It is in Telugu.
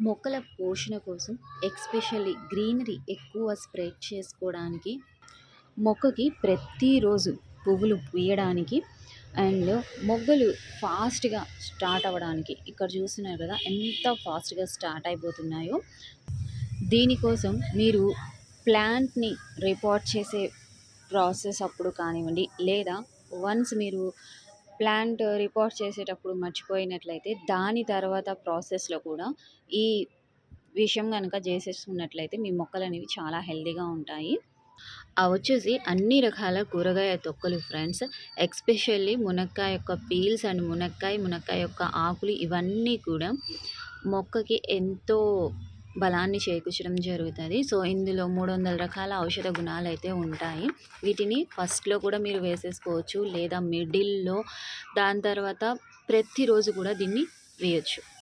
మొక్కల పోషణ కోసం ఎక్స్పెషల్లీ గ్రీనరీ ఎక్కువ స్ప్రెడ్ చేసుకోవడానికి మొక్కకి ప్రతిరోజు పువ్వులు పూయడానికి అండ్ మొగ్గలు ఫాస్ట్గా స్టార్ట్ అవ్వడానికి ఇక్కడ చూస్తున్నారు కదా ఎంత ఫాస్ట్గా స్టార్ట్ అయిపోతున్నాయో. దీనికోసం మీరు ప్లాంట్ని రిపోర్ట్ చేసే ప్రాసెస్ అప్పుడు కానివ్వండి లేదా వన్స్ మీరు ప్లాంట్ రిపోర్ట్ చేసేటప్పుడు మర్చిపోయినట్లయితే దాని తర్వాత ప్రాసెస్లో కూడా ఈ విషయం కనుక చేసేసుకున్నట్లయితే మీ మొక్కలు అనేవి చాలా హెల్దీగా ఉంటాయి. అవి వచ్చేసి అన్ని రకాల కూరగాయ తొక్కలు ఫ్రెండ్స్ ఎక్స్పెషల్లీ మునక్కాయ యొక్క పీల్స్ అండ్ మునక్కాయ మునక్కాయ యొక్క ఆకులు ఇవన్నీ కూడా మొక్కకి ఎంతో బలాన్ని చేకూర్చడం జరుగుతుంది. సో ఇందులో మూడు వందల రకాల ఔషధ గుణాలు అయితే ఉంటాయి. వీటిని ఫస్ట్లో కూడా మీరు వేసేసుకోవచ్చు. లేదా మిడిల్లో దాని తర్వాత ప్రతిరోజు కూడా దీన్ని వేయచ్చు.